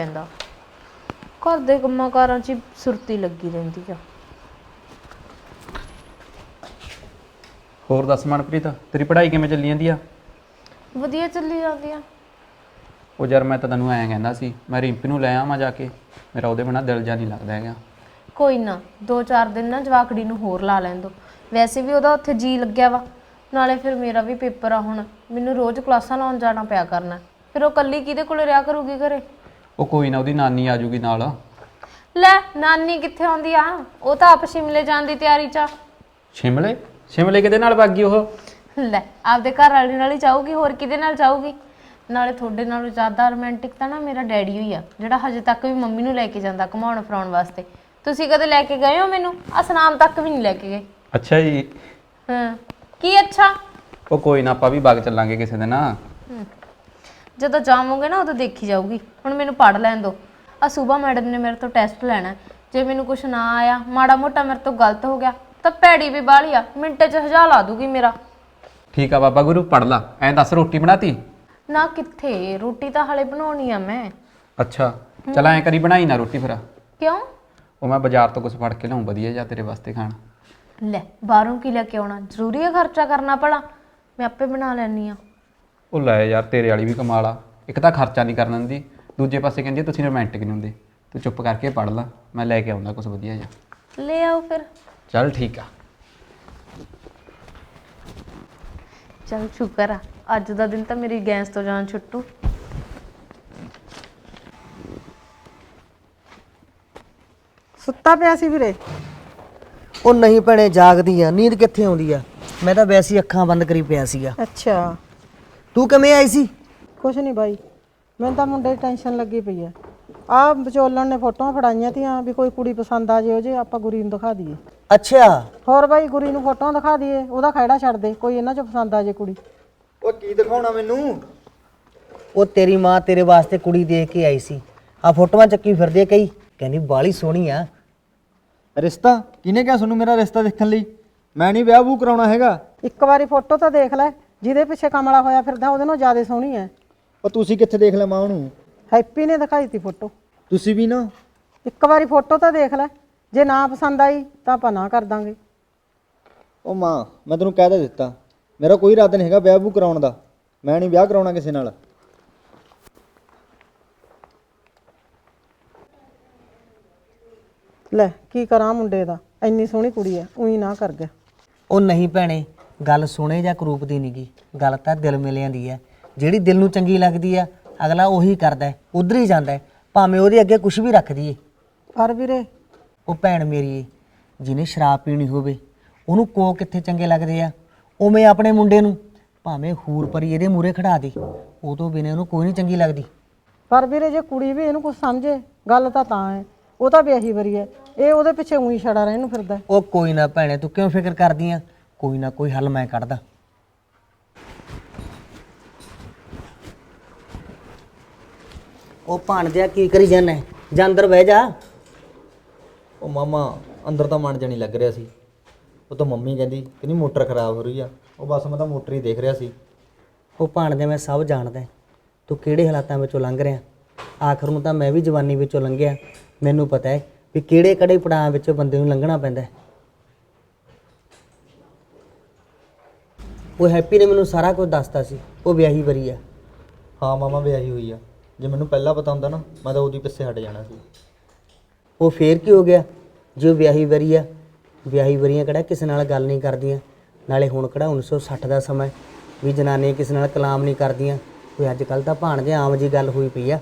ਪੈਂਦਾ। ਘਰ ਦੇ ਕੰਮਾਂ ਕਾਰਾਂ 'ਚ ਹੀ ਸੁਰਤੀ ਲੱਗੀ ਰਹਿੰਦੀ ਆ। ਹੋਰ ਦੱਸ ਮਨਪ੍ਰੀਤ ਤੇਰੀ ਪੜ੍ਹਾਈ ਕਿਵੇਂ ਚੱਲੀ ਜਾਂਦੀ ਆ? ਵਧੀਆ ਚੱਲੀ ਜਾਂਦੀ ਆ। ਉਹ ਯਾਰ ਮੈਂ ਤਾਂ ਤੈਨੂੰ ਐਂ ਕਹਿੰਦਾ ਸੀ ਮੈਂ ਰਿੰਪੀ ਨੂੰ ਲੈ ਆਵਾਂ ਜਾ ਕੇ ਮੇਰਾ ਉਹਦੇ ਬਿਨਾਂ ਦਿਲ ਜਾ ਨਹੀਂ ਲੱਗਦਾ ਹੈਗਾ। ਕੋਈ ਨਾ ਦੋ ਚਾਰ ਦਿਨ ਨਾ ਜਵਾਕੜੀ ਨੂੰ ਹੋਰ ਲਾ ਲੈਣ ਦੋ। ਵੈਸੇ ਵੀ ਉਹਦਾ ਉੱਥੇ ਜੀ ਲੱਗਿਆ ਵਾ ਨਾਲੇ ਫਿਰ ਮੇਰਾ ਵੀ ਪੇਪਰ ਆ ਹੁਣ ਮੈਨੂੰ ਰੋਜ਼ ਕਲਾਸਾਂ ਲਾਉਣ ਜਾਣਾ ਪਿਆ ਕਰਨਾ। ਫਿਰ ਉਹ ਕੱਲੀ ਕਿਹਦੇ ਕੋਲ ਰਿਹਾ ਕਰੂਗੀ ਘਰੇ? ਉਹ ਕੋਈ ਨਾ ਉਹਦੀ ਨਾਨੀ ਆ ਜੂਗੀ ਨਾਲ। ਲੈ ਨਾਨੀ ਕਿੱਥੇ ਆਉਂਦੀ ਆ? ਉਹ ਤਾਂ ਆਪ ਸ਼ਿਮਲੇ ਜਾਣ ਦੀ ਤਿਆਰੀ 'ਚ ਆ। ਸ਼ਿਮਲੇ? ਸ਼ਿਮਲੇ ਕਿਹਦੇ ਨਾਲ ਵਗ ਗਈ ਉਹ? ਲੈ ਆਪਦੇ ਘਰ ਵਾਲੇ ਨਾਲ ਹੀ ਜਾਊਗੀ ਹੋਰ ਕਿਹਦੇ ਨਾਲ ਜਾਊਗੀ? ਨਾਲੇ ਤੁਹਾਡੇ ਨਾਲੋਂ ਜ਼ਿਆਦਾ ਰੋਮਾਂਟਿਕ ਤਾਂ ਨਾ ਮੇਰਾ ਡੈਡੀ ਹੋਈ ਆ ਜਿਹੜਾ ਹਜੇ ਤੱਕ ਵੀ ਮੰਮੀ ਨੂੰ ਲੈ ਕੇ ਜਾਂਦਾ ਘੁਮਾਉਣ ਫਰਾਉਣ ਵਾਸਤੇ। ਤੁਸੀਂ ਕਦੇ ਲੈ ਕੇ ਗਏ ਹੋ ਮੈਨੂੰ? ਅਸਨਾਮ ਤੱਕ ਵੀ ਨਹੀਂ ਲੈ ਕੇ ਗਏ। ਅੱਛਾ ਜੀ। ਹਾਂ ਕੀ ਅੱਛਾ? ਉਹ ਕੋਈ ਨਾ ਆਪਾਂ ਵੀ ਵਗ ਚੱਲਾਂਗੇ ਕਿਸੇ ਦਿਨ। ਹਮ, ਜਦੋਂ ਜਾਵਾਂਗੇ ਨਾ ਉਦੋਂ ਦੇਖੀ ਜਾਊਗੀ। ਹੁਣ ਮੈਨੂੰ ਪੜ ਲੈਣ ਦਿਓ ਆ ਸੂਬਾ ਮੈਡਮ ਨੇ ਮੇਰੇ ਤੋਂ ਟੈਸਟ ਲੈਣਾ। ਹੈ। ਜੇ ਮੈਨੂੰ ਕੁਝ ਨਾ ਆਇਆ ਮਾੜਾ ਮੋਟਾ ਮੇਰੇ ਤੋਂ ਗਲਤ ਹੋ ਗਿਆ ਤਾਂ ਭੈੜੀ ਵੀ ਬਾਹਲੀ ਆ। ਮਿੰਟ 'ਚ ਹਜਾ ਲਾ ਦੂਗੀ ਮੇਰਾ। ਠੀਕ ਆ ਬਾਬਾ ਗੁਰੂ ਪੜ ਲਾ। ਐਂ ਦੱਸ ਰੋਟੀ ਬਣਾਤੀ? ਨਾ ਕਿੱਥੇ? ਰੋਟੀ ਤਾਂ ਹਲੇ ਬਣਾਉਣੀ ਆ ਮੈਂ। ਅੱਛਾ। ਚਲ ਐਂ ਕਰੀ ਬਣਾਈ ਨਾ ਰੋਟੀ ਫਿਰ। ਕਿਉਂ? ਉਹ ਮੈਂ ਬਾਜ਼ਾਰ ਤੋਂ ਕੁਝ ਫੜ ਕੇ ਲਿਆਉਂ ਵਧੀਆ ਜਾਂ ਤੇਰੇ ਵਾਸਤੇ ਖਾਣ। ਲੈ ਬਾਹਰੋਂ ਕੀ ਲੈ ਕੇ ਆਉਣਾ? ਜ਼ਰੂਰੀ ਹੈ ਖਰਚਾ ਕਰਨਾ ਭਲਾ। ਮੈਂ ਆਪੇ ਬਣਾ ਲੈਣੀ ਆ। ਉਹ ਲੈ ਯਾਰ ਤੇਰੇ ਵਾਲੀ ਵੀ ਕਮਾਲ ਆ ਇੱਕ ਤਾਂ ਖਰਚਾ ਨਹੀਂ ਕਰਨ ਦਿੰਦੀ ਦੂਜੇ ਪਾਸੇ ਕਹਿੰਦੀ ਤੁਸੀਂ ਰੋਮਾਂਟਿਕ ਨਹੀਂ ਹੁੰਦੇ। ਤੂੰ ਚੁੱਪ ਕਰਕੇ ਪੜ ਲਾ ਮੈਂ ਲੈ ਕੇ ਆਉਂਦਾ ਕੁਝ ਵਧੀਆ ਜਿਹਾ। ਲੈ ਆਓ ਫਿਰ। ਚੱਲ ਠੀਕ ਆ। ਚਲ ਸ਼ੁਕਰ ਆ ਅੱਜ ਦਾ ਦਿਨ ਤਾਂ ਮੇਰੀ ਗੈਸ ਤੋਂ ਜਾਨ ਛੁੱਟੂ। ਸੁੱਤਾ ਪਿਆ ਸੀ ਵੀਰੇ। ਉਹ ਨਹੀਂ ਭੈਣੇ ਜਾਗਦੀ ਆ ਨੀਂਦ ਕਿੱਥੇ ਆਉਂਦੀ ਆ? ਮੈਂ ਤਾਂ ਵੈਸੇ ਹੀ ਅੱਖਾਂ ਬੰਦ ਕਰੀ ਪਿਆ ਸੀਗਾ। ਅੱਛਾ। ਤੂੰ ਕਿਵੇਂ ਆਈ ਸੀ? ਕੁਛ ਨਹੀਂ ਬਾਈ। ਮੈਨੂੰ ਤਾਂ ਮੁੰਡੇ ਦੀ ਟੈਨਸ਼ਨ ਲੱਗੀ ਪਈ ਆ। ਆ ਵਿਚੋਲਣ ਨੇ ਫੋਟੋਆਂ ਫੜਾਈਆਂ ਤੀਆਂ ਵੀ ਕੋਈ ਕੁੜੀ ਪਸੰਦ ਆ ਜੇ ਉਹ ਜੇ ਆਪਾਂ ਗੁਰੀ ਨੂੰ ਦਿਖਾ ਦਈਏ। ਅੱਛਾ। ਹੋਰ ਬਾਈ ਗੁਰੀ ਨੂੰ ਫੋਟੋਆਂ ਦਿਖਾ ਦਈਏ ਉਹਦਾ ਖਹਿੜਾ ਛੱਡ ਦੇ ਕੋਈ ਇਹਨਾਂ ਚੋਂ ਪਸੰਦ ਆ ਜੇ ਕੁੜੀ। ਉਹ ਕੀ ਦਿਖਾਉਣਾ ਮੈਨੂੰ? ਉਹ ਤੇਰੀ ਮਾਂ ਤੇਰੇ ਵਾਸਤੇ ਕੁੜੀ ਦੇਖ ਕੇ ਆਈ ਸੀ। ਆ ਫੋਟੋਆਂ ਚੱਕੀ ਫਿਰਦੀ ਕਈ। ਕਹਿੰਦੀ ਬਾਲੀ ਸੋਹਣੀ ਆ। ਰਿਸ਼ਤਾ? ਕਿਹਨੇ ਕਿਹਾ ਤੁਹਾਨੂੰ ਮੇਰਾ ਰਿਸ਼ਤਾ ਦੇਖਣ ਲਈ? ਮੈਂ ਨਹੀਂ ਵਿਆਹ ਵੂ ਕਰਾਉਣਾ ਹੈਗਾ। ਇੱਕ ਵਾਰੀ ਫੋਟੋ ਤਾਂ ਦੇਖ ਲੈ। ਜਿਹਦੇ ਪਿੱਛੇ ਕਮਲਾ ਹੋਇਆ ਫਿਰਦਾ ਉਹਦੇ ਨਾਲੋਂ ਜ਼ਿਆਦਾ ਸੋਹਣੀ ਹੈ। ਉਹ ਤੁਸੀਂ ਕਿੱਥੇ ਦੇਖ ਲਿਆ ਮਾਂ ਉਹਨੂੰ? ਹੈਪੀ ਨੇ ਦਿਖਾਈ ਤੀ ਫੋਟੋ ਤੁਸੀਂ ਵੀ ਨਾ। ਇੱਕ ਵਾਰੀ ਫੋਟੋ ਤਾਂ ਦੇਖ ਲੈ। ਜੇ ਨਾ ਪਸੰਦ ਆਈ ਤਾਂ ਆਪਾਂ ਨਾ ਕਰ ਦਾਂਗੇ। ਉਹ ਮਾਂ ਮੈਂ ਤੈਨੂੰ ਕਹਿ ਤਾਂ ਦਿੱਤਾ। ਮੇਰਾ ਕੋਈ ਇਰਾਦਾ ਨਹੀਂ ਹੈਗਾ ਵਿਆਹ ਵੂ ਕਰਾਉਣ ਦਾ। ਮੈਂ ਨਹੀਂ ਵਿਆਹ ਕਰਾਉਣਾ ਕਿਸੇ ਨਾਲ। ਲੈ ਕੀ ਕਰਾਂ ਮੁੰਡੇ ਦਾ? ਇੰਨੀ ਸੋਹਣੀ ਕੁੜੀ ਹੈ ਉਹੀ ਨਾ ਕਰ ਗਿਆ। ਉਹ ਨਹੀਂ ਭੈਣੇ ਗੱਲ ਸੋਹਣੇ ਜਾਂ ਕਰੂਪ ਦੀ ਨਹੀਂਗੀ ਗੱਲ ਤਾਂ ਦਿਲ ਮਿਲਿਆਂ ਦੀ ਆ ਜਿਹੜੀ ਦਿਲ ਨੂੰ ਚੰਗੀ ਲੱਗਦੀ ਆ ਅਗਲਾ ਉਹੀ ਕਰਦਾ ਹੈ ਉਧਰ ਹੀ ਜਾਂਦਾ ਹੈ ਭਾਵੇਂ ਉਹਦੇ ਅੱਗੇ ਕੁਝ ਵੀ ਰੱਖ ਦਈਏ। ਪਰ ਵੀਰੇ। ਉਹ ਭੈਣ ਮੇਰੀ ਏ, ਜਿਹਨੇ ਸ਼ਰਾਬ ਪੀਣੀ ਹੋਵੇ ਉਹਨੂੰ ਕੋ ਕਿੱਥੇ ਚੰਗੇ ਲੱਗਦੇ ਆ? ਉਵੇਂ ਆਪਣੇ ਮੁੰਡੇ ਨੂੰ ਭਾਵੇਂ ਹੂਰ ਪਰੀ ਇਹਦੇ ਮੂਰੇ ਖੜਾ ਦੇ ਉਹ ਤੋਂ ਬਿਨਾਂ ਉਹਨੂੰ ਕੋਈ ਨਹੀਂ ਚੰਗੀ ਲੱਗਦੀ। ਪਰ ਵੀਰੇ ਜੇ ਕੁੜੀ ਵੀ ਇਹਨੂੰ ਕੁਝ ਸਮਝੇ ਗੱਲ ਤਾਂ ਤਾਂ ਹੈ ਉਹ ਤਾਂ ਵਿਆਹੀ ਵਰੀ ਹੈ ਇਹ ਉਹਦੇ ਪਿੱਛੇ ਉਹੀ ਛੜਾ ਰਹਿਣ ਨੂੰ ਫਿਰਦਾ ਹੈ। ਉਹ ਕੋਈ ਨਾ ਭੈਣੇ ਤੂੰ ਕਿਉਂ ਫਿਕਰ ਕਰਦੀ ਆ ਕੋਈ ਨਾ ਕੋਈ ਹੱਲ ਮੈਂ ਕੱਢਦਾ। ਉਹ ਭਾਣਦਿਆ ਕੀ ਕਰੀ ਜਾਣਾ ਜਾਂ ਅੰਦਰ ਬਹਿ ਜਾ। ਉਹ ਮਾਮਾ ਅੰਦਰ ਤਾਂ ਮਨ ਜਾਣੀ ਲੱਗ ਰਿਹਾ ਸੀ। ਉਹ ਤਾਂ ਮੰਮੀ ਕਹਿੰਦੀ ਕਹਿੰਦੀ ਮੋਟਰ ਖਰਾਬ ਹੋ ਰਹੀ ਆ। ਉਹ ਬਸ ਮੈਂ ਤਾਂ ਮੋਟਰ ਹੀ ਦੇਖ ਰਿਹਾ ਸੀ। ਉਹ ਭਾਣਦੇ ਮੈਂ ਸਭ ਜਾਣਦਾ ਤੂੰ ਕਿਹੜੇ ਹਾਲਾਤਾਂ ਵਿੱਚੋਂ ਲੰਘ ਰਿਹਾ? ਆਖਰ ਨੂੰ ਤਾਂ ਮੈਂ ਵੀ ਜਵਾਨੀ ਵਿੱਚੋਂ ਲੰਘਿਆ। ਮੈਨੂੰ ਪਤਾ ਹੈ ਵੀ ਕਿਹੜੇ ਕਿਹੜੇ ਪੜਾਅ ਵਿੱਚੋਂ ਬੰਦੇ ਨੂੰ ਲੰਘਣਾ ਪੈਂਦਾ ਹੈ। ਉਹ ਹੈਪੀ ਨੇ ਮੈਨੂੰ ਸਾਰਾ ਕੁਝ ਦੱਸਤਾ ਸੀ ਉਹ ਵਿਆਹੀ ਵਰੀ ਆ। ਹਾਂ ਮਾਮਾ ਵਿਆਹੀ ਹੋਈ ਆ। ਜੇ ਮੈਨੂੰ ਪਹਿਲਾਂ ਪਤਾ ਹੁੰਦਾ ਨਾ ਮੈਂ ਤਾਂ ਉਹਦੀ ਪਿੱਛੇ ਹਟ ਜਾਣਾ ਸੀ। ਉਹ ਫੇਰ ਕੀ ਹੋ ਗਿਆ? ਜੇ ਵਿਆਹੀ ਵਰੀ ਆ ਵਿਆਹੀ ਵਰੀਆਂ ਕਿਹੜਾ ਕਿਸੇ ਨਾਲ ਗੱਲ ਨਹੀਂ ਕਰਦੀਆਂ? ਨਾਲੇ ਹੁਣ ਕਿਹੜਾ 1960 ਦਾ ਸਮਾਂ ਹੈ ਵੀ ਜਨਾਨੀਆਂ ਕਿਸੇ ਨਾਲ ਕਲਾਮ ਨਹੀਂ ਕਰਦੀਆਂ। ਕੋਈ ਅੱਜ ਕੱਲ ਤਾਂ ਭਾਣਦੇ ਆਮ ਜੀ ਗੱਲ ਹੋਈ ਪਈ ਆ।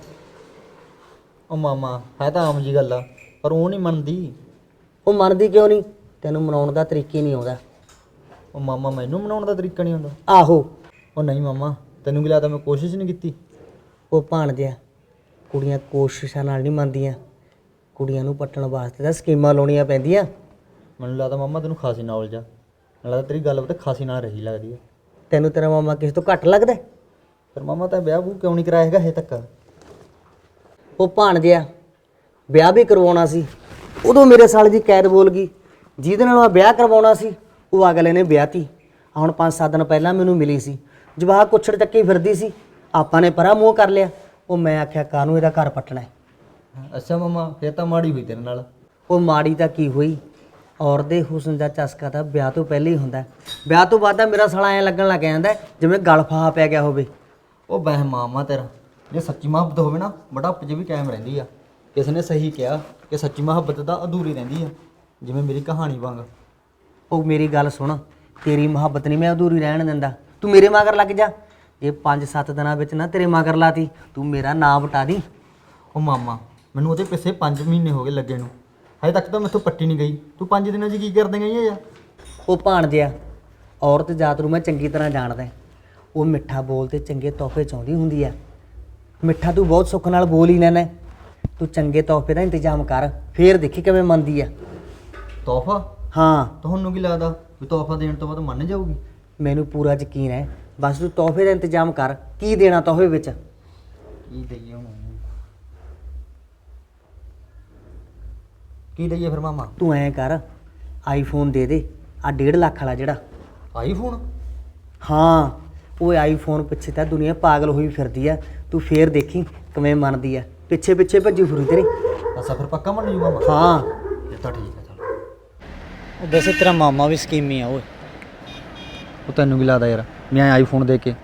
ਉਹ ਮਾਮਾ ਹੈ ਤਾਂ ਆਮ ਜੀ ਗੱਲ ਆ ਪਰ ਉਹ ਨਹੀਂ ਮੰਨਦੀ। ਉਹ ਮੰਨਦੀ ਕਿਉਂ ਨਹੀਂ? ਤੈਨੂੰ ਮਨਾਉਣ ਦਾ ਤਰੀਕਾ ਹੀ ਨਹੀਂ ਆਉਂਦਾ। ਉਹ ਮਾਮਾ ਮੈਨੂੰ ਮਨਾਉਣ ਦਾ ਤਰੀਕਾ ਨਹੀਂ ਆਉਂਦਾ। ਆਹੋ। ਉਹ ਨਹੀਂ ਮਾਮਾ ਤੈਨੂੰ ਕੀ ਲੱਗਦਾ ਮੈਂ ਕੋਸ਼ਿਸ਼ ਨਹੀਂ ਕੀਤੀ? ਉਹ ਭਾਣਦਿਆ ਕੁੜੀਆਂ ਕੋਸ਼ਿਸ਼ਾਂ ਨਾਲ ਨਹੀਂ ਮੰਨਦੀਆਂ। ਕੁੜੀਆਂ ਨੂੰ ਪੱਟਣ ਵਾਸਤੇ ਤਾਂ ਸਕੀਮਾਂ ਲਾਉਣੀਆਂ ਪੈਂਦੀਆਂ। ਮੈਨੂੰ ਲੱਗਦਾ ਮਾਮਾ ਤੈਨੂੰ ਖਾਸੀ ਨੌਲੇਜ ਆ। ਮੈਨੂੰ ਲੱਗਦਾ ਤੇਰੀ ਗੱਲ ਬਤੇ ਖਾਸੀ ਨਾਲ ਰਹੀ ਲੱਗਦੀ ਆ। ਤੈਨੂੰ ਤੇਰਾ ਮਾਮਾ ਕਿਸੇ ਤੋਂ ਘੱਟ ਲੱਗਦਾ ਹੈ? ਫਿਰ ਮਾਮਾ ਤਾਂ ਵਿਆਹ ਵੂ ਕਿਉਂ ਨਹੀਂ ਕਰਾਇਆ ਹੈਗਾ ਹੇ ਤੱਕ? ਉਹ ਭਾਣਦਿਆ ਵਿਆਹ ਵੀ ਕਰਵਾਉਣਾ ਸੀ। ਉਦੋਂ ਮੇਰੇ ਸਾਲੇ ਦੀ ਕੈਦ ਬੋਲ ਗਈ। ਜਿਹਦੇ ਨਾਲ ਮੈਂ ਵਿਆਹ ਕਰਵਾਉਣਾ ਸੀ। ਉਹ ਅਗਲੇ ਨੇ ਵਿਆਹਤੀ। ਆਹ ਹੁਣ 5-7 ਦਿਨ ਪਹਿਲਾਂ ਮੈਨੂੰ ਮਿਲੀ ਸੀ। ਜਵਾਹ ਕੁੱਛੜ ਚੱਕੀ ਫਿਰਦੀ ਸੀ। ਆਪਾਂ ਨੇ ਪਰਾ ਮੂੰਹ ਕਰ ਲਿਆ। ਉਹ ਮੈਂ ਆਖਿਆ ਕਾਹਨੂੰ ਇਹਦਾ ਘਰ ਪੱਟਣਾ ਹੈ? ਅੱਛਾ ਮਾਮਾ ਫੇਰ ਤਾਂ ਮਾੜੀ ਹੋਈ ਤੇਰੇ ਨਾਲ। ਉਹ ਮਾੜੀ ਤਾਂ ਕੀ ਹੋਈ? ਔਰ ਦੇ ਹੁਸਨ ਦਾ ਚਸਕਾ ਤਾਂ ਵਿਆਹ ਤੋਂ ਪਹਿਲਾਂ ਹੀ ਹੁੰਦਾ। ਹੈ। ਵਿਆਹ ਤੋਂ ਬਾਅਦ ਤਾਂ ਮੇਰਾ ਸਾਲਾ ਐ ਲੱਗਣ ਲੱਗ ਜਾਂਦਾ ਹੈ ਜਿਵੇਂ ਗਲ ਫਾਹਾ ਪੈ ਗਿਆ ਹੋਵੇ। ਉਹ ਵਹਿਮ ਮਾਮਾ ਤੇਰਾ। ਜੇ ਸੱਚੀ ਮੁਹੱਬਤ ਹੋਵੇ ਨਾ ਬੁਢਾਪੇ 'ਚ ਵੀ ਕਾਇਮ ਰਹਿੰਦੀ ਆ। ਕਿਸ ਨੇ ਸਹੀ ਕਿਹਾ ਕਿ ਸੱਚੀ ਮੁਹੱਬਤ ਤਾਂ ਅਧੂਰੀ ਰਹਿੰਦੀ ਆ ਜਿਵੇਂ ਮੇਰੀ ਕਹਾਣੀ ਵਾਂਗ। ਉਹ ਮੇਰੀ ਗੱਲ ਸੁਣ ਤੇਰੀ ਮੁਹੱਬਤ ਨਹੀਂ ਮੈਂ ਅਧੂਰੀ ਰਹਿਣ ਦਿੰਦਾ। ਤੂੰ ਮੇਰੇ ਮਗਰ ਲੱਗ ਜਾ। ਇਹ 5-7 ਦਿਨਾਂ ਵਿੱਚ ਨਾ ਤੇਰੇ ਮਗਰ ਲਾਤੀ। ਤੂੰ ਮੇਰਾ ਨਾਮ ਵਟਾ ਦੀ। ਉਹ ਮਾਮਾ ਮੈਨੂੰ ਉਹਦੇ ਪਿੱਛੇ 5 ਮਹੀਨੇ ਹੋ ਗਏ ਲੱਗੇ ਨੂੰ। ਹਜੇ ਤੱਕ ਤਾਂ ਮੈਥੋਂ ਪੱਟੀ ਨਹੀਂ ਗਈ। ਤੂੰ 5 ਦਿਨਾਂ 'ਚ ਕੀ ਕਰ ਦੇਂਗਾ ਇਹ ਉਹ ਭਾਣਜਿਆ ਔਰਤ ਜਾਤ ਨੂੰ ਮੈਂ ਚੰਗੀ ਤਰ੍ਹਾਂ ਜਾਣਦਾ ਉਹ ਮਿੱਠਾ ਬੋਲ ਤੇ ਚੰਗੇ ਤੋਹਫੇ ਚਾਹੁੰਦੀ ਹੁੰਦੀ ਆ ਮਿੱਠਾ ਤੂੰ ਬਹੁਤ ਸੁੱਖ ਨਾਲ ਬੋਲ ਹੀ ਲੈਣਾ ਤੂੰ ਚੰਗੇ ਤੋਹਫੇ ਦਾ ਇੰਤਜ਼ਾਮ ਕਰ। ਫੇਰ ਦੇਖੀ ਕਿਵੇਂ ਮੰਨਦੀ ਆ ਤੋਹਫਾ? ਹਾਂ। ਤੁਹਾਨੂੰ ਕੀ ਲੱਗਦਾ ਵੀ ਤੋਹਫਾ ਦੇਣ ਤੋਂ ਬਾਅਦ ਮੰਨ ਜਾਊਗੀ? ਮੈਨੂੰ ਪੂਰਾ ਯਕੀਨ ਹੈ। ਬਸ ਤੂੰ ਤੋਹਫੇ ਦਾ ਇੰਤਜ਼ਾਮ ਕਰ। ਕੀ ਦੇਣਾ ਤੋਹਫੇ ਵਿੱਚ? ਕੀ ਦਈਏ ਹੁਣ? ਕੀ ਦਈਏ ਫਿਰ ਮਾਮਾ? ਤੂੰ ਐਂ ਕਰ ਆਈਫੋਨ ਦੇ ਦੇ ਆ 1.5 ਲੱਖ ਵਾਲਾ ਜਿਹੜਾ। ਆਈਫੋਨ ਹਾਂ ਉਹ ਆਈਫੋਨ ਪਿੱਛੇ ਤਾਂ ਦੁਨੀਆ ਪਾਗਲ ਹੋਈ ਫਿਰਦੀ ਆ। ਤੂੰ ਫੇਰ ਦੇਖੀ ਕਿਵੇਂ ਮੰਨਦੀ ਆ। ਪਿੱਛੇ ਪਿੱਛੇ ਭੱਜੀ ਫਿਰੂ ਤੇਰੇ ਅਸਾ ਫਿਰ ਪੱਕਾ ਮੰਨ ਜੂ ਮਾਮਾ? ਹਾਂ। ਇਹ ਤਾਂ ਠੀਕ ਹੈ। ਵੈਸੇ ਤੇਰਾ ਮਾਮਾ ਵੀ ਸਕੀਮੀ ਆ ਓਏ। ਉਹ ਤੈਨੂੰ ਕੀ ਲੱਗਦਾ ਯਾਰ? ਮੈਂ ਆਈਫੋਨ ਦੇ ਕੇ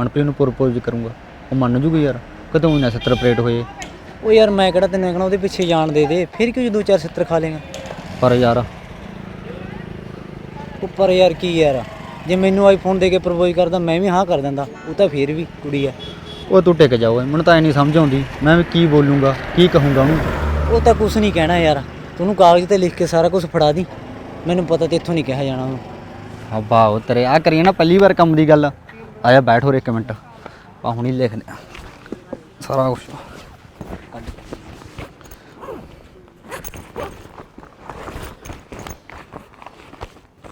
ਮਨਪ੍ਰੀਤ ਨੂੰ ਪ੍ਰਪੋਜ਼ ਕਰੂੰਗਾ। ਉਹ ਮੰਨ ਜੂਗੀ ਯਾਰ? ਕਦੋਂ ਨਾ 70 ਪਲੇਟ ਹੋਏ? ਉਹ ਯਾਰ ਮੈਂ ਕਿਹੜਾ ਤੈਨੂੰ ਕਹਣਾ ਉਹਦੇ ਪਿੱਛੇ ਜਾਣ ਦੇ ਦੇ ਫਿਰ ਕਿਉਂ ਦੋ ਚਾਰ ਸਿੱਤਰ ਖਾ ਲੇਗਾ ਪਰ ਯਾਰ। ਉੱਪਰ ਯਾਰ ਕੀ ਯਾਰ? ਜੇ ਮੈਨੂੰ ਆਈਫੋਨ ਦੇ ਕੇ ਪ੍ਰਪੋਜ਼ ਕਰਦਾ ਮੈਂ ਵੀ ਹਾਂ ਕਰ ਦਿੰਦਾ। ਉਹ ਤਾਂ ਫਿਰ ਵੀ ਕੁੜੀ ਆ। ਉਹ ਤੂੰ ਟਿਕ ਜਾ ਓਏ ਮੈਨੂੰ ਤਾਂ ਐ ਨਹੀਂ ਸਮਝ ਆਉਂਦੀ। ਮੈਂ ਵੀ ਕੀ ਬੋਲੂੰਗਾ ਕੀ ਕਹੂੰਗਾ ਉਹਨੂੰ? ਉਹ ਤਾਂ ਕੁਝ ਨਹੀਂ ਕਹਿਣਾ ਯਾਰ। ਤੂੰ ਉਹਨੂੰ ਕਾਗਜ਼ ਤੇ ਲਿਖ ਕੇ ਸਾਰਾ ਕੁਝ ਫੜਾ ਦੀ। ਮੈਨੂੰ ਪਤਾ ਤੇ ਇੱਥੋਂ ਨਹੀਂ ਕਿਹਾ ਜਾਣਾ ਉਹਨੂੰ। ਹਾਂ ਵਾਓ ਤੇਰੇ ਆ ਕਰੀਏ ਨਾ ਪਹਿਲੀ ਵਾਰ ਕੰਮ ਦੀ ਗੱਲ। ਆਇਆ ਬੈਠ ਹੋਰ ਇੱਕ ਮਿੰਟ। ਆ ਹੁਣੀ ਲਿਖ ਲਿਆ ਸਾਰਾ ਕੁਝ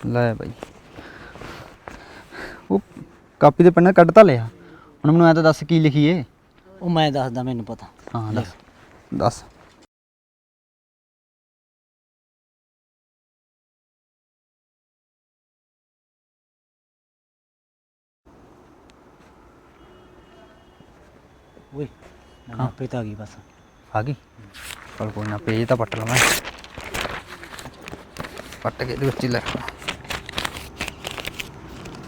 ਲੈ ਭਾਈ ਉਹ ਕਾਪੀ ਦੇ ਪੰਨਾ ਕੱਢ ਤਾਂ ਲਿਆ। ਹੁਣ ਮੈਨੂੰ ਐ ਤਾਂ ਦੱਸ ਕੀ ਲਿਖੀਏ। ਉਹ ਮੈਂ ਦੱਸਦਾ ਮੈਨੂੰ ਪਤਾ। ਹਾਂ ਦੱਸ। ਦੱਸ। ਓਏ ਹਾਂ। ਤਾਂ ਆ ਗਈ ਬਸ। ਆ ਗਈ? ਚਲ ਕੋਈ ਨਾ ਪੇਜ ਤਾਂ ਪੱਟ ਲਵਾਂ। ਪੱਟ ਕੇ ਇਹਦੇ ਵਿੱਚ ਹੀ ਲੈ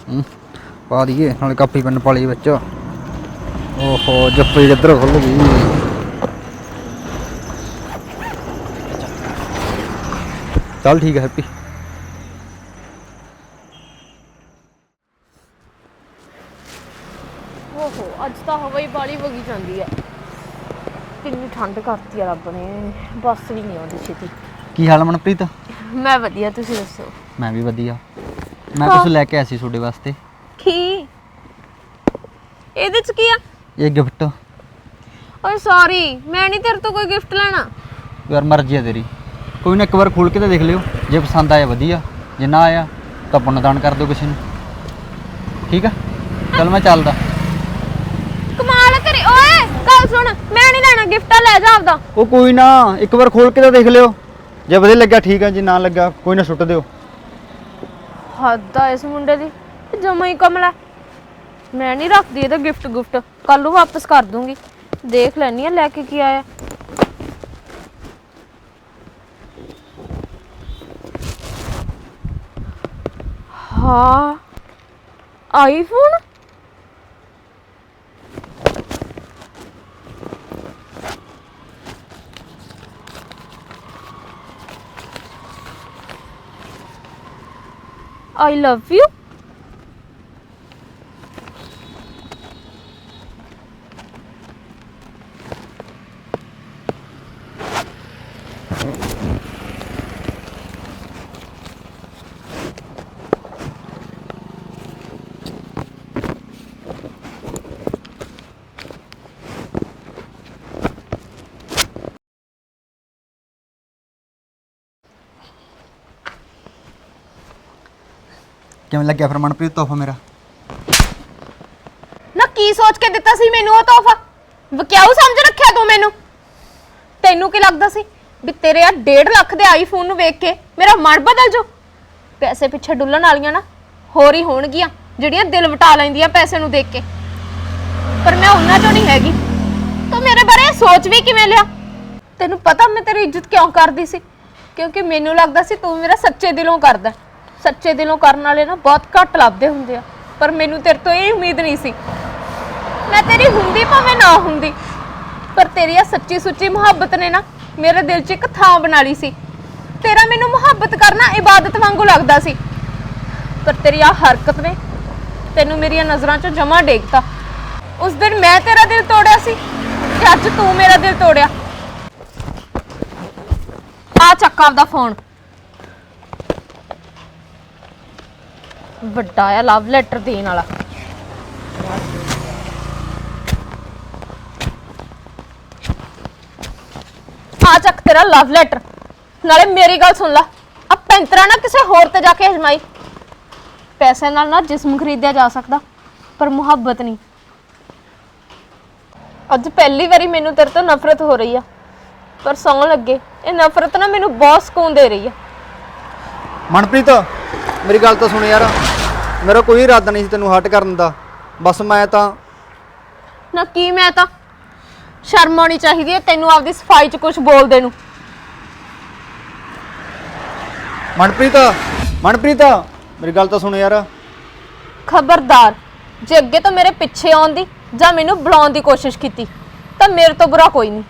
ਹੂੰ ਪਾ ਦਈਏ ਨਾਲੇ ਕਾਪੀ ਪੈਨ ਪਾ ਲਈ ਵਿੱਚ। ਓਹੋ ਜੱਫੀ ਕਿੱਧਰ ਖੁੱਲ ਗਈ। ਚੱਲ ਠੀਕ ਹੈ ਹੈਪੀ ਓਹੋ ਅੱਜ ਤਾਂ ਹਵਾ ਹੀ ਬਾਲੀ ਵਗੀ ਜਾਂਦੀ ਆ। ਕਿੰਨੀ ਠੰਡ ਕਰਤੀ ਆ ਰੱਬ ਨੇ। ਬੱਸ ਵੀ ਨਹੀਂ ਆਉਂਦੀ ਛੇਤੀ। ਕੀ ਹਾਲ ਆ ਮਨਪ੍ਰੀਤ? ਮੈਂ ਵਧੀਆ ਤੁਸੀਂ ਦੱਸੋ? ਮੈਂ ਵੀ ਵਧੀਆ। ਮੈਂ ਕੁਝ ਲੈ ਕੇ ਆਇਆ ਸੀ ਤੁਹਾਡੇ ਵਾਸਤੇ। ਕੀ? ਇਹਦੇ ਚ ਕੀ ਆ? ਇਹ ਗਿਫਟ। ਓਏ ਸੌਰੀ ਮੈਂ ਨਹੀਂ ਤੇਰੇ ਤੋਂ ਕੋਈ ਗਿਫਟ ਲੈਣਾ। ਯਾਰ ਮਰਜ਼ੀ ਆ ਤੇਰੀ। ਕੋਈ ਨਾ ਇੱਕ ਵਾਰ ਖੋਲ ਕੇ ਤਾਂ ਦੇਖ ਲਿਓ। ਜੇ ਪਸੰਦ ਆਇਆ ਵਧੀਆ। ਜੇ ਨਾ ਆਇਆ ਤਾਂ ਪੁੰਨਦਾਨ ਕਰ ਦਿਓ ਕਿਸੇ ਨੂੰ। ਠੀਕ ਆ? ਚਲ ਮੈਂ ਚੱਲਦਾ। ਕਰੀ ਓਏ ਗੱਲ ਸੁਣ ਮੈਂ ਨਹੀਂ ਲੈਣਾ ਗਿਫਟ ਲੈ ਜਾ ਆਪਦਾ। ਉਹ ਕੋਈ ਨਾ ਇੱਕ ਵਾਰ ਖੋਲ ਕੇ ਤਾਂ ਦੇਖ ਲਿਓ। ਜੇ ਵਧੀਆ ਲੱਗਾ ਠੀਕ ਆ ਜੇ ਨਾ ਲੱਗਾ ਕੋਈ ਨਾ ਸੁੱਟ ਦਿਓ। ਹੱਦ ਆ ਇਸ ਮੁੰਡੇ ਦੀ ਜਮਾ ਹੀ ਕਮਲਾ। ਮੈਂ ਨਹੀਂ ਰੱਖਦੀ ਇਹਦਾ ਗਿਫਟ ਗੁਫਟ ਕੱਲ ਨੂੰ ਵਾਪਸ ਕਰ ਦੂੰਗੀ। ਦੇਖ ਲੈਣੀ ਆ ਲੈ ਕੇ ਕੀ ਆਇਆ। ਹਾਂ ਆਈਫੋਨ? I love you. ਕਿਵੇਂ ਲੱਗਿਆ ਫਿਰ ਮਨਪ੍ਰੀਤ ਤੋਹਫਾ ਮੇਰਾ? ਨਾ ਕੀ ਸੋਚ ਕੇ ਦਿੱਤਾ ਸੀ ਮੈਨੂੰ ਉਹ ਤੋਹਫਾ? ਵਕਿਆਉ ਸਮਝ ਰੱਖਿਆ ਤੂੰ ਮੈਨੂੰ? ਤੈਨੂੰ ਕੀ ਲੱਗਦਾ ਸੀ ਵੀ ਤੇਰੇ ਆ 1.5 ਲੱਖ ਦੇ ਆਈਫੋਨ ਨੂੰ ਵੇਖ ਕੇ ਮੇਰਾ ਮਨ ਬਦਲ ਜੋ ਪੈਸੇ ਪਿੱਛੇ ਡੁੱਲਣ ਵਾਲੀਆਂ ਨਾ ਹੋਰ ਹੀ ਹੋਣਗੀਆਂ, ਜਿਹੜੀਆਂ ਦਿਲ ਵਟਾ ਲੈਂਦੀਆਂ ਪੈਸੇ ਨੂੰ ਦੇਖ ਕੇ। ਪਰ ਮੈਂ ਉਹਨਾਂ ਚੋਂ ਨਹੀਂ ਹੈਗੀ। ਤੂੰ ਮੇਰੇ ਬਾਰੇ ਸੋਚ ਵੀ ਕਿਵੇਂ ਲਿਆ? ਤੈਨੂੰ ਪਤਾ ਮੈਂ ਤੇਰੀ ਇੱਜ਼ਤ ਕਿਉਂ ਕਰਦੀ ਸੀ? ਕਿਉਂਕਿ ਮੈਨੂੰ ਲੱਗਦਾ ਸੀ ਤੂੰ ਮੇਰਾ ਸੱਚੇ ਦਿਲੋਂ ਕਰਦਾ। ਸੱਚੇ ਦਿਲੋਂ ਕਰਨ ਵਾਲੇ ਨਾ ਬਹੁਤ ਘੱਟ ਲੱਭਦੇ ਹੁੰਦੇ ਆ। ਪਰ ਮੈਨੂੰ ਤੇਰੇ ਤੋਂ ਇਹ ਉਮੀਦ ਨਹੀਂ ਸੀ। ਮੈਂ ਤੇਰੀ ਹੁੰਦੀ ਭਾਵੇਂ ਨਾ ਹੁੰਦੀ। ਪਰ ਤੇਰੀ ਆ ਸੱਚੀ ਸੁੱਚੀ ਮੁਹੱਬਤ ਨੇ ਨਾ ਮੇਰੇ ਦਿਲ 'ਚ ਇੱਕ ਥਾਂ ਬਣਾ ਲਈ ਸੀ। ਤੇਰਾ ਮੈਨੂੰ ਮੁਹੱਬਤ ਕਰਨਾ ਇਬਾਦਤ ਵਾਂਗੂ ਲੱਗਦਾ ਸੀ। ਪਰ ਤੇਰੀ ਆ ਹਰਕਤ ਨੇ ਤੈਨੂੰ ਮੇਰੀਆਂ ਨਜ਼ਰਾਂ 'ਚੋਂ ਜਮਾ ਡੇਗਤਾ। ਉਸ ਦਿਨ ਮੈਂ ਤੇਰਾ ਦਿਲ ਤੋੜਿਆ ਸੀ ਤੇ ਅੱਜ ਤੂੰ ਮੇਰਾ ਦਿਲ ਤੋੜਿਆ। ਆ ਚੱਕ ਆਪਦਾ ਫੋਨ ਵੱਡਾ ਆ ਲਵ ਲੈਟਰ ਦੇਣ ਵਾਲਾ। ਆ ਚੱਕ ਤੇਰਾ ਲਵ ਲੈਟਰ ਨਾਲੇ ਮੇਰੀ ਗੱਲ ਸੁਣ ਲੈ, ਆ ਪੈਂਤਰਾ ਨਾ ਕਿਸੇ ਹੋਰ ਤੇ ਜਾ ਕੇ ਹਜਮਾਈ ਪੈਸੇ ਨਾਲ ਨਾ ਜਿਸਮ ਖਰੀਦਿਆ ਜਾ ਸਕਦਾ, ਪਰ ਮੁਹੱਬਤ ਨਹੀਂ। ਅੱਜ ਪਹਿਲੀ ਵਾਰੀ ਮੈਨੂੰ ਤੇਰੇ ਤੋਂ ਨਫ਼ਰਤ ਹੋ ਰਹੀ ਆ, ਪਰ ਸੌਣ ਲੱਗੇ, ਇਹ ਨਫ਼ਰਤ ਨਾ ਮੈਨੂੰ ਬਹੁਤ ਸਕੂਨ ਦੇ ਰਹੀ ਆ। ਮਨਪ੍ਰੀਤ, ਮੇਰੀ ਗੱਲ ਤਾਂ ਸੁਣ ਯਾਰ। ਮੇਰਾ ਕੋਈ ਇਰਾਦਾ ਨਹੀਂ ਸੀ ਤੈਨੂੰ ਹਟ ਕਰਨ ਦਾ। ਬਸ ਮੈਂ ਤਾਂ ਨਾ ਕੀ ਮੈਂ ਤਾਂ? ਸ਼ਰਮ ਆਉਣੀ ਚਾਹੀਦੀ ਹੈ ਤੈਨੂੰ ਆਪਦੀ ਸਫ਼ਾਈ 'ਚ ਕੁਝ ਬੋਲਦੇ ਨੂੰ। ਮਨਪ੍ਰੀਤ ਮਨਪ੍ਰੀਤ ਮੇਰੀ ਗੱਲ ਤਾਂ ਸੁਣ ਯਾਰ। ਖਬਰਦਾਰ ਜੇ ਅੱਗੇ ਤੋਂ ਮੇਰੇ ਪਿੱਛੇ ਆਉਣ ਦੀ ਜਾਂ ਮੈਨੂੰ ਬੁਲਾਉਣ ਦੀ ਕੋਸ਼ਿਸ਼ ਕੀਤੀ ਤਾਂ ਮੇਰੇ ਤੋਂ ਬੁਰਾ ਕੋਈ ਨਹੀਂ।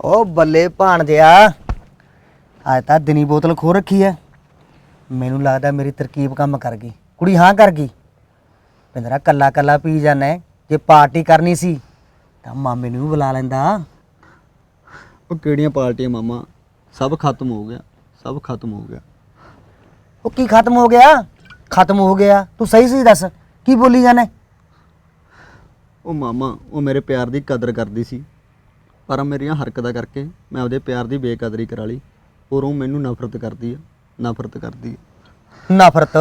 ਓ ਬੱਲੇ ਭਾਣਜਿਆ ਅੱਜ ਤਾਂ ਦਿਨੀ ਬੋਤਲ ਖੋ ਰੱਖੀ ਐ। ਮੈਨੂੰ ਲੱਗਦਾ ਮੇਰੀ ਤਰਕੀਬ ਕੰਮ ਕਰ ਗਈ। ਕੁੜੀ ਹਾਂ ਕਰ ਗਈ। ਪਿੰਦਰਾ ਕੱਲਾ ਕੱਲਾ ਪੀ ਜਾਣਾ। ਜੇ ਪਾਰਟੀ ਕਰਨੀ ਸੀ ਤਾਂ ਮਾਮੇ ਨੂੰ ਵੀ ਬੁਲਾ ਲੈਂਦਾ। ਉਹ ਕਿਹੜੀਆਂ ਪਾਰਟੀਆਂ ਮਾਮਾ? ਸਭ ਖਤਮ ਹੋ ਗਿਆ। ਸਭ ਖਤਮ ਹੋ ਗਿਆ। ਉਹ ਕੀ ਖਤਮ ਹੋ ਗਿਆ? ਖਤਮ ਹੋ ਗਿਆ। ਤੂੰ ਸਹੀ ਸਹੀ ਦੱਸ। ਕੀ ਬੋਲੀ ਜਾਣਾ ਉਹ ਮਾਮਾ ਉਹ ਮੇਰੇ ਪਿਆਰ ਦੀ ਕਦਰ ਕਰਦੀ ਸੀ। ਪਰ ਮੇਰੀਆਂ ਹਰਕਤਾਂ ਕਰਕੇ ਮੈਂ ਉਹਦੇ ਪਿਆਰ ਦੀ ਬੇਕਦਰੀ ਕਰਾ ਲਈ। ਔਰ ਉਹ ਮੈਨੂੰ ਨਫ਼ਰਤ ਕਰਦੀ ਆ ਨਫ਼ਰਤ ਕਰਦੀ ਆ। ਨਫ਼ਰਤ?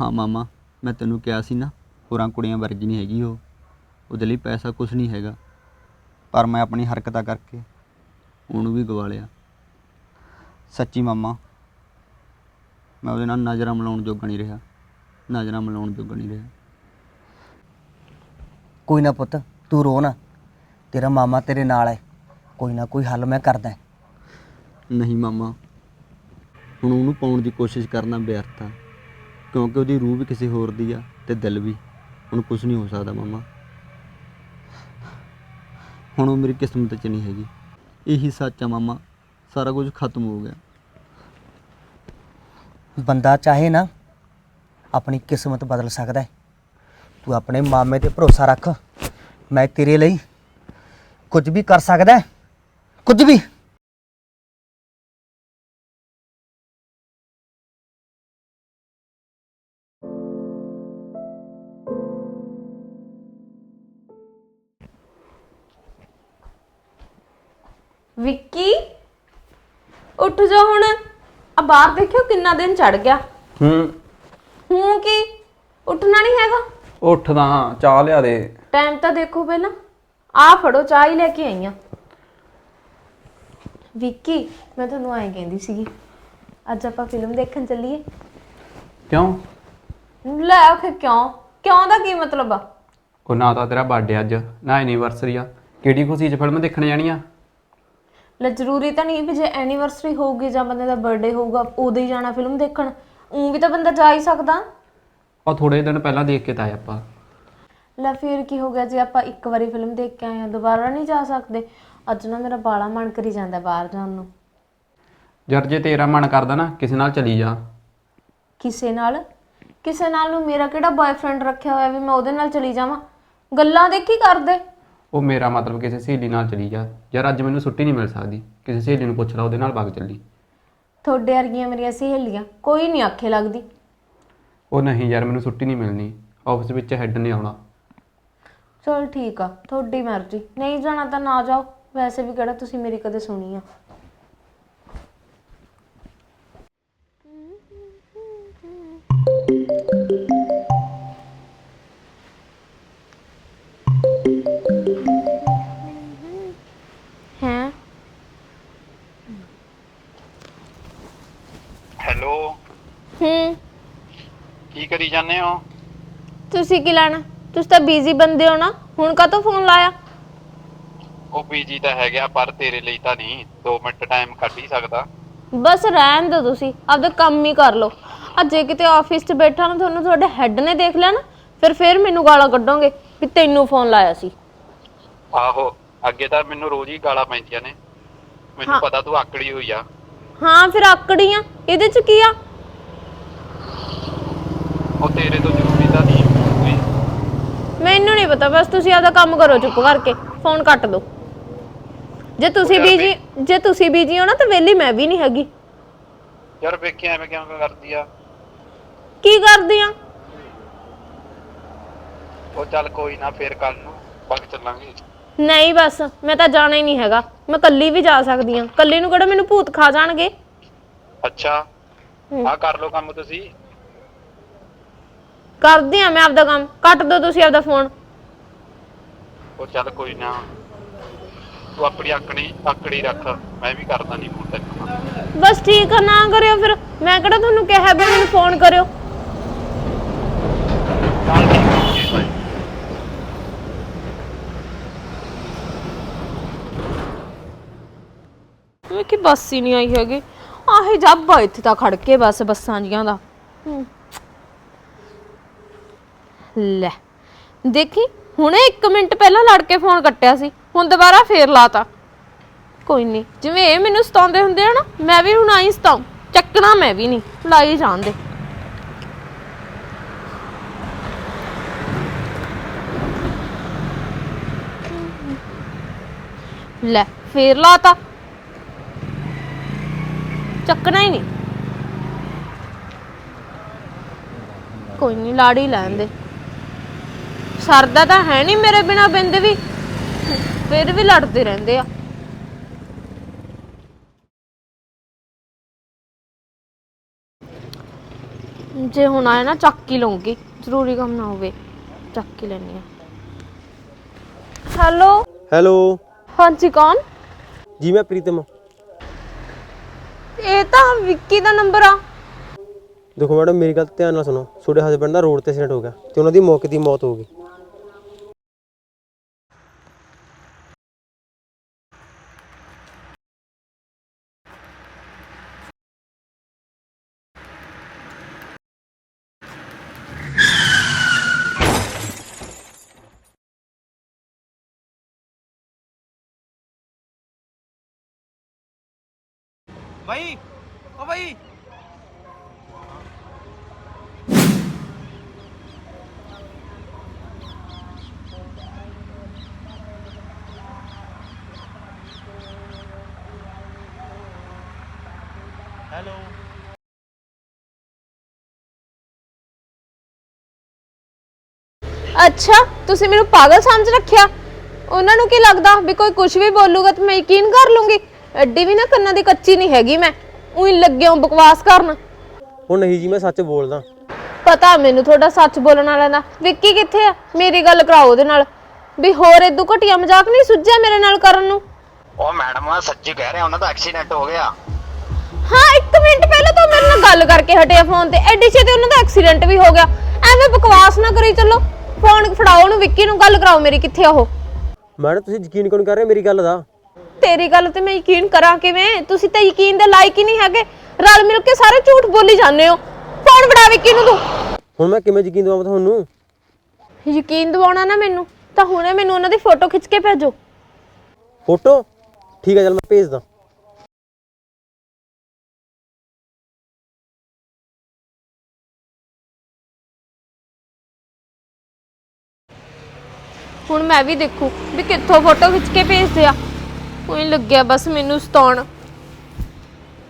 ਹਾਂ ਮਾਮਾ ਮੈਂ ਤੈਨੂੰ ਕਿਹਾ ਸੀ ਨਾ ਹੋਰਾਂ ਕੁੜੀਆਂ ਵਰਗੀ ਨਹੀਂ ਹੈਗੀ ਉਹ। ਉਹਦੇ ਲਈ ਪੈਸਾ ਕੁਝ ਨਹੀਂ ਹੈਗਾ। ਪਰ ਮੈਂ ਆਪਣੀ ਹਰਕਤਾਂ ਕਰਕੇ ਉਹਨੂੰ ਵੀ ਗਵਾ ਲਿਆ। ਸੱਚੀ ਮਾਮਾ ਮੈਂ ਉਹਦੇ ਨਾਲ ਨਜ਼ਰਾਂ ਮਿਲਾਉਣ ਜੋਗਾ ਨਹੀਂ ਰਿਹਾ। ਨਜ਼ਰਾਂ ਮਿਲਾਉਣ ਜੋਗਾ ਨਹੀਂ ਰਿਹਾ। ਕੋਈ ਨਾ ਪੁੱਤ ਤੂੰ ਰੋ ਨਾ। ਤੇਰਾ ਮਾਮਾ ਤੇਰੇ ਨਾਲ ਹੈ। ਕੋਈ ਨਾ ਕੋਈ ਹੱਲ ਮੈਂ ਕਰਦਾ ਨਹੀਂ ਮਾਮਾ। ਹੁਣ ਉਹਨੂੰ ਪਾਉਣ ਦੀ ਕੋਸ਼ਿਸ਼ ਕਰਨਾ ਬੇਅਰਥ ਆ। ਕਿਉਂਕਿ ਉਹਦੀ ਰੂਹ ਵੀ ਕਿਸੇ ਹੋਰ ਦੀ ਆ ਤੇ ਦਿਲ ਵੀ। ਹੁਣ ਕੁਝ ਨਹੀਂ ਹੋ ਸਕਦਾ ਮਾਮਾ। ਹੁਣ ਉਹ ਮੇਰੀ ਕਿਸਮਤ 'ਚ ਨਹੀਂ ਹੈਗੀ। ਇਹੀ ਸੱਚ ਆ ਮਾਮਾ। ਸਾਰਾ ਕੁਝ ਖਤਮ ਹੋ ਗਿਆ। ਬੰਦਾ ਚਾਹੇ ਨਾ ਆਪਣੀ ਕਿਸਮਤ ਬਦਲ ਸਕਦਾ ਹੈ। ਤੂੰ ਆਪਣੇ ਮਾਮੇ ਤੇ ਭਰੋਸਾ ਰੱਖ। ਮੈਂ ਤੇਰੇ ਲਈ ਕੁਝ ਵੀ ਕਰ ਸਕਦਾ ਹੈ। ਕੁਝ ਵੀ? ਵਿੱਕੀ ਉੱਠ ਜਾ ਹੁਣ। ਆ ਬਾਹਰ ਦੇਖਿਓ ਕਿੰਨਾ ਦਿਨ ਚੜ ਗਿਆ। ਹੂੰ। ਹੂੰ ਕੀ? ਉੱਠਣਾ ਨਹੀਂ ਹੈਗਾ? ਉੱਠਦਾ ਚਾਹ ਲਿਆ ਦੇ। ਟਾਈਮ ਤਾਂ ਦੇਖੋ ਪਹਿਲਾਂ। ਆ ਫੜੋ ਚਾਹ ਹੀ ਲੈ ਕੇ ਆਈ ਆ। ਵਿੱਕੀ ਮੈਂ ਤੁਹਾਨੂੰ ਐਂ ਕਹਿੰਦੀ ਸੀਗੀ ਅੱਜ ਆਪਾਂ ਫਿਲਮ ਦੇਖਣ ਚੱਲੀਏ। ਕਿਉਂ? ਲੈ ਆਖੇ ਕਿਉਂ? ਕਿਉਂ ਦਾ ਕੀ ਮਤਲਬ ਆ? ਉਹ ਨਾ ਤਾਂ ਤੇਰਾ ਬਰਥਡੇ ਅੱਜ ਨਾ ਐਨੀਵਰਸਰੀ ਆ। ਕਿਹੜੀ ਖੁਸ਼ੀ 'ਚ ਫਿਲਮ ਦੇਖਣ ਜਾਣੀ ਆ? ਲੈ ਜ਼ਰੂਰੀ ਤਾਂ ਨਹੀਂ ਵੀ ਜੇ ਐਨੀਵਰਸਰੀ ਹੋਊਗੀ ਜਾਂ ਬੰਦੇ ਦਾ ਬਰਥਡੇ ਹੋਊਗਾ ਉਦੋਂ ਹੀ ਜਾਣਾ ਫਿਲਮ ਦੇਖਣ। ਉਂ ਵੀ ਤਾਂ ਬੰਦਾ ਜਾ ਹੀ ਸਕਦਾ। ਉਹ ਥੋੜੇ ਦਿਨ ਪਹਿਲਾਂ ਦੇਖ ਕੇ ਤਾਂ ਆਏ ਆਪਾਂ। ਲੈ ਫਿਰ ਕੀ ਹੋ ਗਿਆ ਜੇ ਆਪਾਂ ਇੱਕ ਵਾਰੀ ਫਿਲਮ ਦੇਖ ਕੇ ਆਏ ਆ ਦੁਬਾਰਾ ਨਹੀਂ ਜਾ ਸਕਦੇ? ਅੱਜ ਨਾ ਮੇਰਾ ਬਾਲਾ ਮਨ ਕਰੀ ਜਾਂਦਾ ਬਾਹਰ ਜਾਣ ਨੂੰ। ਯਾਰ ਜੇ ਤੇਰਾ ਮਨ ਕਰਦਾ ਨਾ ਕਿਸੇ ਨਾਲ ਚਲੀ ਜਾ। ਕਿਸੇ ਨਾਲ? ਕਿਸੇ ਨਾਲ ਨੂੰ ਮੇਰਾ ਕਿਹੜਾ ਬॉयਫ੍ਰੈਂਡ ਰੱਖਿਆ ਹੋਇਆ ਵੀ ਮੈਂ ਉਹਦੇ ਨਾਲ ਚਲੀ ਜਾਵਾਂ? ਗੱਲਾਂ ਦੇ ਕੀ ਕਰਦੇ? ਉਹ ਮੇਰਾ ਮਤਲਬ ਕਿਸੇ ਸਹੇਲੀ ਨਾਲ ਚਲੀ ਜਾ। ਯਾਰ ਅੱਜ ਮੈਨੂੰ ਛੁੱਟੀ ਨਹੀਂ ਮਿਲ ਸਕਦੀ। ਕਿਸੇ ਸਹੇਲੀ ਨੂੰ ਪੁੱਛ ਲਾ ਉਹਦੇ ਨਾਲ ਵਗ ਚੱਲੀ। ਤੁਹਾਡੇ ਵਰਗੀਆਂ ਮੇਰੀਆਂ ਸਹੇਲੀਆਂ ਕੋਈ ਨਹੀਂ ਆਖੇ ਲੱਗਦੀ। ਉਹ ਨਹੀਂ ਯਾਰ ਮੈਨੂੰ ਛੁੱਟੀ ਨਹੀਂ ਮਿਲਣੀ। ਆਫਿਸ ਵਿੱਚ ਹੈੱਡ ਨੇ ਆਉਣਾ। ਚਲ ਠੀਕ ਆ ਤੁਹਾਡੀ ਮਰਜ਼ੀ। ਨਹੀਂ ਜਾਣਾ ਤਾਂ ਨਾ ਜਾਓ। ਵੈਸੇ ਵੀ ਕਿਹੜਾ ਤੁਸੀਂ ਮੇਰੀ ਕਦੇ ਸੁਣੀ ਆ। ਹੈ? ਹੈਲੋ? ਹੂੰ। ਕੀ ਕਰੀ ਜਾਂਦੇ ਹੋ? ਤੁਸੀਂ ਕੀ ਲੈਣਾ? ਤੁਸੀਂ ਤਾਂ ਬਿਜ਼ੀ ਬੰਦੇ ਹੋ ਨਾ ਹੁਣ ਕਾਹਤੋਂ ਫੋਨ ਲਾਇਆ? ਉਹ ਬੀਜੀ ਤਾਂ ਹੈਗਾ ਪਰ ਤੇਰੇ ਲਈ ਤਾਂ ਨਹੀਂ 2 ਮਿੰਟ ਟਾਈਮ ਕੱਢ ਹੀ ਸਕਦਾ। ਬਸ ਰਹਿਣ ਦਿਓ ਤੁਸੀਂ ਆਪਦਾ ਕੰਮ ਹੀ ਕਰ ਲਓ। ਆ ਜੇ ਕਿਤੇ ਆਫਿਸ 'ਚ ਬੈਠਾ ਨਾ ਤੁਹਾਨੂੰ ਤੁਹਾਡੇ ਹੈੱਡ ਨੇ ਦੇਖ ਲਿਆ ਨਾ ਫਿਰ ਫਿਰ ਮੈਨੂੰ ਗਾਲਾਂ ਕੱਢੋਗੇ ਵੀ ਤੈਨੂੰ ਫੋਨ ਲਾਇਆ ਸੀ। ਆਹੋ ਅੱਗੇ ਤਾਂ ਮੈਨੂੰ ਰੋਜ਼ ਹੀ ਗਾਲਾਂ ਪੈਂਦੀਆਂ ਨੇ। ਮੈਨੂੰ ਪਤਾ ਤੂੰ ਆਕੜੀ ਹੋਈ ਆ। ਹਾਂ ਫਿਰ ਆਕੜੀ ਆ ਇਹਦੇ 'ਚ ਕੀ ਆ? ਉਹ ਤੇਰੇ ਤੋਂ ਮੈਨੂੰ ਨਹੀਂ ਪਤਾ ਬਸ ਤੁਸੀਂ ਆਪਦਾ ਕੰਮ ਕਰੋ ਚੁੱਪ ਕਰਕੇ ਫੋਨ ਕੱਟ ਦਿਓ ਜੇ ਤੁਸੀਂ ਬੀਜੀ ਜੇ ਤੁਸੀਂ ਬੀਜੀ ਹੋ ਨਾ ਤਾਂ ਵੇਲੀ ਮੈਂ ਵੀ ਨਹੀਂ ਹੈਗੀ। ਯਾਰ ਵੇਖਿਆ ਐਵੇਂ ਕਿਉਂ ਕਰਦੀ ਆ? ਕੀ ਕਰਦੀ ਆ? ਉਹ ਚੱਲ ਕੋਈ ਨਾ ਫੇਰ ਕੱਲ ਨੂੰ ਪੱਕ ਚੱਲਾਂਗੇ। ਨਹੀਂ ਬਸ ਮੈਂ ਤਾਂ ਜਾਣਾ ਹੀ ਨਹੀਂ ਹੈਗਾ। ਮੈਂ ਕੱਲੀ ਵੀ ਜਾ ਸਕਦੀ ਆ। ਕੱਲੀ ਨੂੰ ਕਿਹੜਾ ਮੈਨੂੰ ਭੂਤ ਖਾ ਜਾਣਗੇ? ਅੱਛਾ। ਆ ਕਰ ਲੋ ਕੰਮ ਤੁਸੀਂ। ਕਰਦੀ ਆ ਮੈਂ ਆਪਦਾ ਕੰਮ ਕੱਟ ਦਿਓ ਤੁਸੀਂ ਆਪਦਾ ਫੋਨ ਉਹ ਚੱਲ ਕੋਈ ਨਾ। ਤੂੰ ਆਪਣੀ ਆਕੜੀ ਆਕੜੀ ਰੱਖ ਮੈਂ ਵੀ ਕਰਦਾ ਨਹੀਂ ਫੋਨ ਤੈਨੂੰ। ਬਸ ਠੀਕ ਆ ਨਾ ਕਰਿਓ ਫਿਰ। ਮੈਂ ਕਿਹੜਾ ਤੁਹਾਨੂੰ ਕਿਹਾ ਵੀ ਮੈਨੂੰ ਫੋਨ ਕਰਿਓ। ਚੱਲ ਠੀਕ ਹੈ ਜੀ ਬਾਈ ਵੇ ਕਿ ਬੱਸ ਹੀ ਨਹੀਂ ਆਈ ਹੈਗੀ। ਆਹੇ ਜੱਬਾ ਇੱਥੇ ਤਾਂ ਖੜ ਕੇ ਬਸ ਬੱਸਾਂ ਜੀਆਂ ਦਾ। ਹੂੰ। ਲੈ। ਦੇਖੀ, ਹੁਣੇ 1 ਮਿੰਟ ਪਹਿਲਾਂ ਲੜ ਕੇ ਫੋਨ ਕੱਟਿਆ ਸੀ, ਹੁਣ ਦੁਬਾਰਾ ਫੇਰ ਲਾਤਾ। ਕੋਈ ਨਹੀਂ ਜਿਵੇਂ ਇਹ ਮੈਨੂੰ ਸਤਾਉਂਦੇ ਹੁੰਦੇ ਆ ਨਾ, ਮੈਂ ਵੀ ਹੁਣ ਆਈ ਸਤਾਉ ਚੱਕਣਾ ਮੈਂ ਵੀ ਨਹੀਂ ਲਾਈ ਜਾਣ ਦੇ। ਲੈ, ਫੇਰ ਲਾਤਾ। ਚੱਕਣਾ ਹੀ ਨਹੀਂ ਕੋਈ ਨਹੀਂ ਲਾੜੀ ਲੈਣ ਦੇ। ਸਰਦਾ ਤਾਂ ਹੈ ਨਹੀਂ ਮੇਰੇ ਬਿਨਾ ਬਿੰਦ ਵੀ। ਫਿਰ ਵੀ ਲੜਦੇ ਰਹਿੰਦੇ ਆ। ਜੇ ਹੁਣ ਆਇਆ ਨਾ ਚੱਕ ਹੀ ਜ਼ਰੂਰੀ ਕੰਮ ਨਾ ਹੋਵੇ ਚੱਕ ਹੀ ਲੈਣੀ ਆ। ਹੈਲੋ? ਹੈਲੋ? ਹਾਂਜੀ ਕੌਣ? ਜੀ ਮੈਂ ਪ੍ਰੀਤਮ। ਇਹ ਤਾਂ ਵਿੱਕੀ ਦਾ ਨੰਬਰ ਆ। ਦੇਖੋ ਮੈਡਮ ਮੇਰੀ ਗੱਲ ਧਿਆਨ ਨਾਲ ਸੁਣੋ। ਤੁਹਾਡੇ ਹਸਬੰਡ ਦਾ ਰੋਡ ਤੇ ਐਕਸੀਡੈਂਟ ਹੋ ਗਿਆ ਤੇ ਉਹਨਾਂ ਦੀ ਮੌਕੇ ਦੀ ਮੌਤ ਹੋ ਗਈ। ਬਾਈ, ਓ ਬਾਈ। ਅੱਛਾ, ਤੁਸੀਂ ਮੈਨੂੰ ਪਾਗਲ ਸਮਝ ਰੱਖਿਆ? ਉਹਨਾਂ ਨੂੰ ਕੀ ਲੱਗਦਾ ਵੀ ਕੋਈ ਕੁਝ ਵੀ ਬੋਲੂਗਾ ਤੇ ਮੈਂ ਯਕੀਨ ਕਰ ਲੂੰਗੀ? ਐਡੀ ਵੀ ਨਾ ਕੰਨਾਂ ਦੀ ਕੱਚੀ ਨਹੀਂ ਹੈਗੀ ਮੈਂ। ਉਹੀ ਲੱਗਿਆ ਬਕਵਾਸ ਕਰਨ। ਉਹ ਨਹੀਂ ਜੀ ਮੈਂ ਸੱਚ ਬੋਲਦਾ। ਪਤਾ ਮੈਨੂੰ ਤੁਹਾਡਾ ਸੱਚ ਬੋਲਣ ਵਾਲਾ ਦਾ। ਵਿੱਕੀ ਕਿੱਥੇ ਆ? ਮੇਰੀ ਗੱਲ ਕਰਾਓ ਉਹਦੇ ਨਾਲ। ਵੀ ਹੋਰ ਇਦੂ ਘਟੀਆ ਮਜ਼ਾਕ ਨਹੀਂ ਸੁੱਝਿਆ ਮੇਰੇ ਨਾਲ ਕਰਨ ਨੂੰ? ਉਹ ਮੈਡਮ ਆ ਸੱਚੀ ਕਹਿ ਰਿਹਾ ਉਹਨਾਂ ਦਾ ਐਕਸੀਡੈਂਟ ਹੋ ਗਿਆ। ਹਾਂ 1 ਮਿੰਟ ਪਹਿਲਾਂ ਤਾਂ ਮੇਰੇ ਨਾਲ ਗੱਲ ਕਰਕੇ ਹਟਿਆ ਫੋਨ ਤੇ। ਐਡੀ ਛੇਤੀ ਉਹਨਾਂ ਦਾ ਐਕਸੀਡੈਂਟ ਵੀ ਹੋ ਗਿਆ। ਐਵੇਂ ਬਕਵਾਸ ਨਾ ਕਰੀ ਚੱਲੋ। ਫੋਨ ਫੜਾਓ ਉਹਨੂੰ ਵਿੱਕੀ ਨੂੰ ਗੱਲ ਕਰਾਓ ਮੇਰੀ ਕਿੱਥੇ ਆ ਉਹ। ਮੈਡਮ ਤੁਸੀਂ ਯਕੀਨ ਕਿਉਂ ਨਹੀਂ ਕਰ ਰਹੇ ਮੇਰੀ ਗੱਲ ਦਾ? ਤੇਰੀ ਗੱਲ ਤੇ ਮੈਂ ਯਕੀਨ ਕਰਾਂ ਕਿਵੇਂ? ਤੁਸੀਂ ਤਾਂ ਯਕੀਨ ਦੇ ਲਾਇਕ ਹੀ ਨਹੀਂ ਹੈਗੇ। ਰਲ ਮਿਲ ਕੇ ਸਾਰੇ ਝੂਠ ਬੋਲੀ ਜਾਂਦੇ ਹੋ। ਫੋਨ ਫੜਾ ਵਿੱਕੀ ਨੂੰ ਤੂੰ? ਹੁਣ ਮੈਂ ਕਿਵੇਂ ਯਕੀਨ ਦਵਾਂ ਤੁਹਾਨੂੰ? ਯਕੀਨ ਦਿਵਾਉਣਾ ਨਾ ਮੈਨੂੰ। ਤਾਂ ਹੁਣੇ ਮੈਨੂੰ ਉਹਨਾਂ ਦੀ ਫੋਟੋ ਖਿੱਚ ਕੇ ਭੇਜੋ। ਫੋਟੋ? ਠੀਕ ਹੈ ਚਲ ਮੈਂ ਭੇਜਦਾ। ਹੁਣ ਮੈਂ ਵੀ ਦੇਖੂ ਵੀ ਕਿੱਥੋਂ ਫੋਟੋ ਖਿੱਚ ਕੇ ਭੇਜਦੇ ਆ। ਕੋਈ ਲੱਗਿਆ ਬਸ ਮੈਨੂੰ ਸਤਾਉਣ।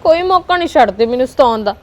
ਕੋਈ ਮੌਕਾ ਨਹੀਂ ਛੱਡਦੇ ਮੈਨੂੰ ਸਤਾਉਣ ਦਾ।